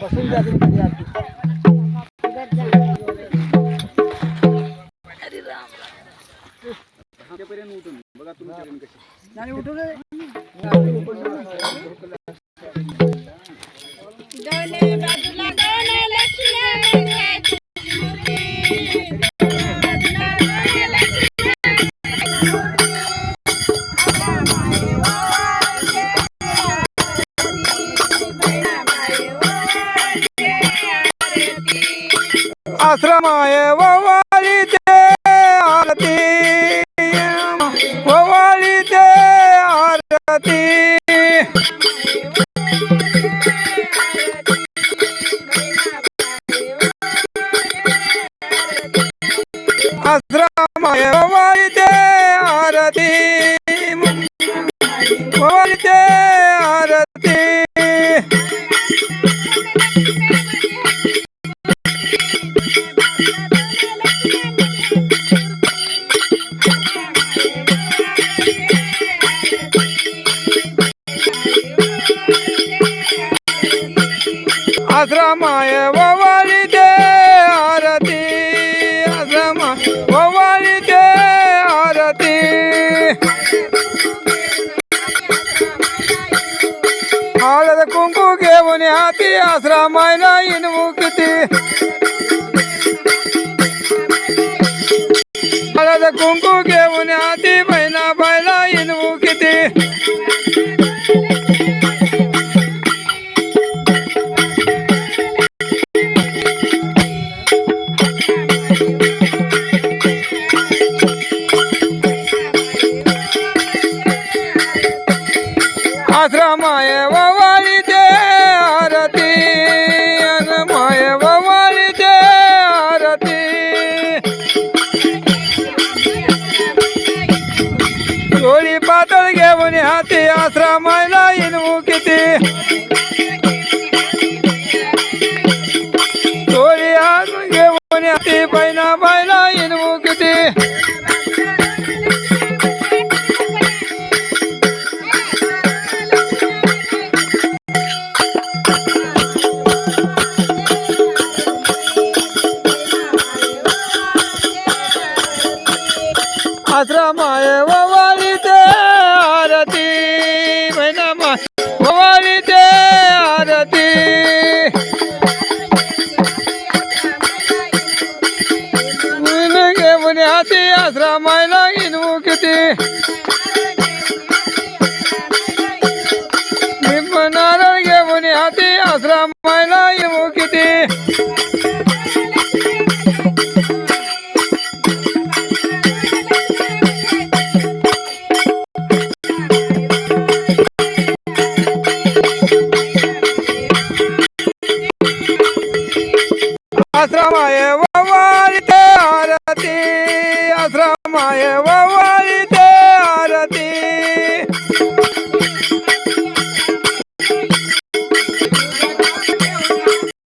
बसून द्या आश्रमाय ववाळी ते आरती. ववाळी ते आरती. आश्रमाय ववाळी ते आरती. ववाळी ते आरती. आश्रमाय ववाळी ते आरती आश्रमा ववाळी ते आरती हळद कुंकू घेऊन हाती आश्रमायला इनवू किती घेऊन हाती आश्रमायला इनवू किती? डोळी हात घेऊन हाती आश्रमाय ववारी ते आरती. बहिणा माय ववारी ते आरती. घेऊन हाती आश्रमायला इनवू किती. नारळ घेऊन हाती आश्रमायला there